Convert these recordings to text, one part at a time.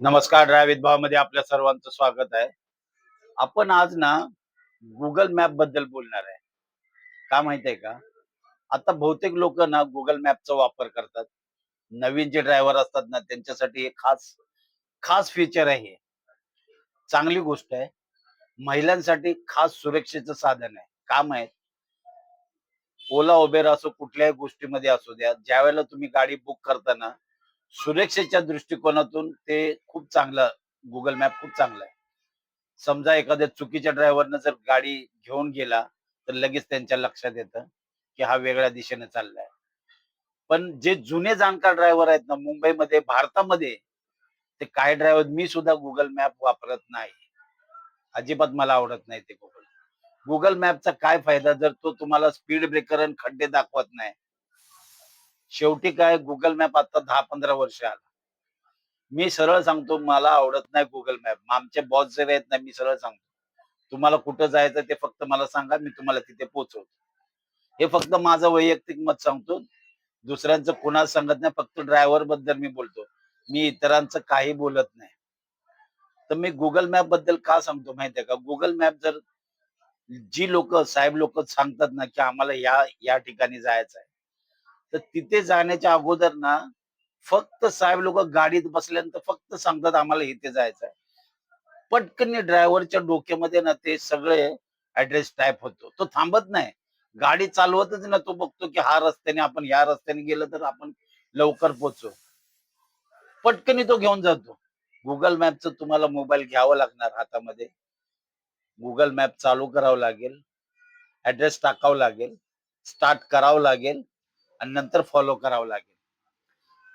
नमस्कार ड्रायव्हित भावामध्ये आपल्या सर्वांचं स्वागत आहे. आपण आज ना गुगल मॅपबद्दल बोलणार आहे. का माहीत आहे का? आता बहुतेक लोक ना गुगल मॅपचा वापर करतात. नवीन जे ड्रायव्हर असतात ना त्यांच्यासाठी हे खास खास फीचर आहे हे. चांगली गोष्ट आहे. महिलांसाठी खास सुरक्षेचं साधन आहे. काम आहे ओला उबेर असो कुठल्याही गोष्टीमध्ये असू द्या. ज्या वेळेला तुम्ही गाडी बुक करताना सुरक्षेच्या दृष्टिकोनातून ते खूप चांगलं गुगल मॅप खूप चांगलं आहे. समजा एखाद्या चुकीच्या ड्रायव्हरनं जर गाडी घेऊन गेला तर लगेच त्यांच्या लक्षात येतं की हा वेगळ्या दिशेने चाललाय. पण जे जुने जाणकार ड्रायव्हर आहेत ना मुंबईमध्ये भारतामध्ये ते काय ड्रायव्हर मी सुद्धा गुगल मॅप वापरत नाही. अजिबात मला आवडत नाही ते गुगल गुगल मॅपचा काय फायदा जर तो तुम्हाला स्पीड ब्रेकर आणि खड्डे दाखवत नाही शेवटी काय गुगल मॅप आता दहा पंधरा वर्ष आला. मी सरळ सांगतो मला आवडत नाही गुगल मॅप आमचे बॉस जे आहेत ना मी सरळ सांगतो. तुम्हाला कुठं जायचं ते फक्त मला सांगा मी तुम्हाला तिथे पोहोचवतो. हे फक्त माझं वैयक्तिक मत सांगतो. दुसऱ्यांचं कुणाला सांगत नाही फक्त ड्रायव्हरबद्दल मी बोलतो. मी इतरांचं काही बोलत नाही. तर मी गुगल मॅपबद्दल का सांगतो माहितीये का? गुगल मॅप जर जी लोक साहेब लोक सांगतात ना की आम्हाला या या ठिकाणी जायचं आहे तर तिथे जाण्याच्या अगोदर ना फक्त साहेब लोक गाडीत बसल्यानंतर फक्त सांगतात आम्हाला इथे जायचं आहे पटकन ड्रायव्हरच्या डोक्यामध्ये ना ते सगळे ऍड्रेस टाईप होतो. तो थांबत नाही. गाडी चालवतच ना तो बघतो की हा रस्त्याने आपण या रस्त्याने गेलं तर आपण लवकर पोचू पटकनी तो घेऊन जातो. गुगल मॅपचं तुम्हाला मोबाईल घ्यावं लागणार हातामध्ये. गुगल मॅप चालू करावं लागेल. ऍड्रेस टाकावं लागेल. स्टार्ट करावं लागेल. आणि नंतर फॉलो करावं लागेल.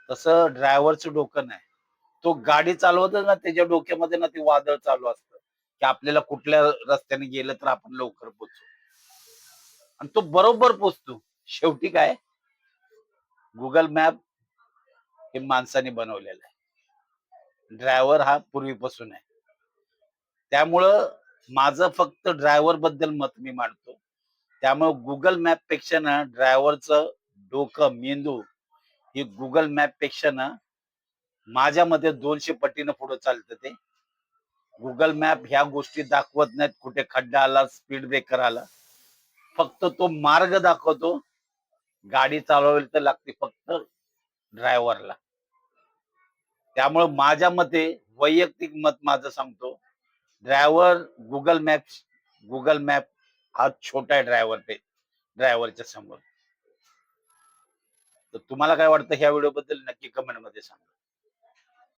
तसं ड्रायव्हरचं डोकं नाही. तो गाडी चालवत ना त्याच्या डोक्यामध्ये ना ते वादळ चालू असतं. की आपल्याला कुठल्या रस्त्याने गेलं तर आपण लवकर पोचू आणि तो बरोबर पोचतो शेवटी काय? गुगल मॅप हे माणसाने बनवलेलं आहे. ड्रायव्हर हा पूर्वीपासून आहे. त्यामुळं माझं फक्त ड्रायव्हरबद्दल मत मी मांडतो. त्यामुळे गुगल मॅपपेक्षा ना ड्रायव्हरचं डोकं मेंदू ही गुगल मॅपपेक्षा ना माझ्या मते दोनशे पटीनं पुढे चालतं ते. गुगल मॅप ह्या गोष्टी दाखवत नाहीत कुठे खड्डा आला स्पीड ब्रेकर आला. फक्त तो मार्ग दाखवतो. गाडी चालवायला तर लागते फक्त ड्रायव्हरला त्यामुळे माझ्या मते वैयक्तिक मत माझं सांगतो driver Google map Google map हा छोटा आहे ड्रायव्हर पे ड्रायव्हरच्या समोर. तर तुम्हाला काय वाटतं ह्या व्हिडिओ बद्दल नक्की कमेंटमध्ये सांगा.